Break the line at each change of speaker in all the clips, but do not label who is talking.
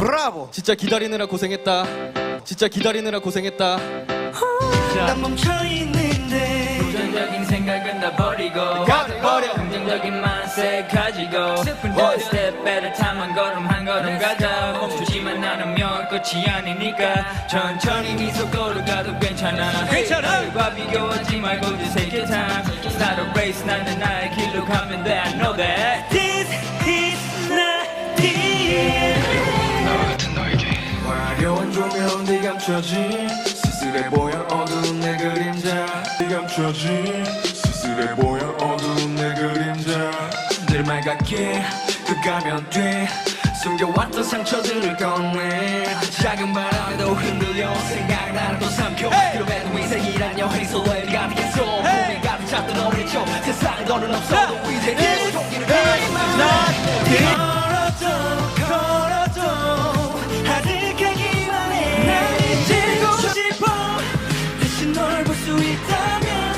브라보.
진짜 기다리느라 고생했다. 진짜 기다리느라 고생했다.
난 멈춰 있는데.
부정적인 생각은 다 버리고
버려.
긍정적인 만세 가지고 One step at a time 한 걸음 한 걸음 가자. 멈추지만 않으면 끝이 아니니까. 천천히 네 속도로 가도 괜찮아.
괜찮아.
과 비교하지 말고 just take your time. It's not a race 나는 나의 길로 가면 돼. I know that 조명이 감춰진 쓸쓸해 보여 어두운 내 그림자.
감춰진 쓸쓸해 보여 어두운 내 그림자.
늘 맑게 흑가면 뒤 숨겨왔던 상처들을 꺼내. 작은 바람에도 흔들려. 생각나는 또삼
수 있다면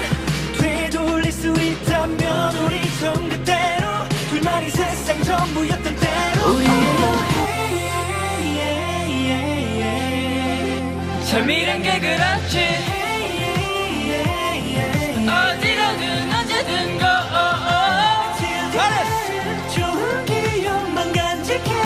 되돌릴 수 있다면 우리 전 그대로 둘만이 세상 전부였던 대로
참이란 게 그렇지 어디로든 go 좋은 기억만 간직해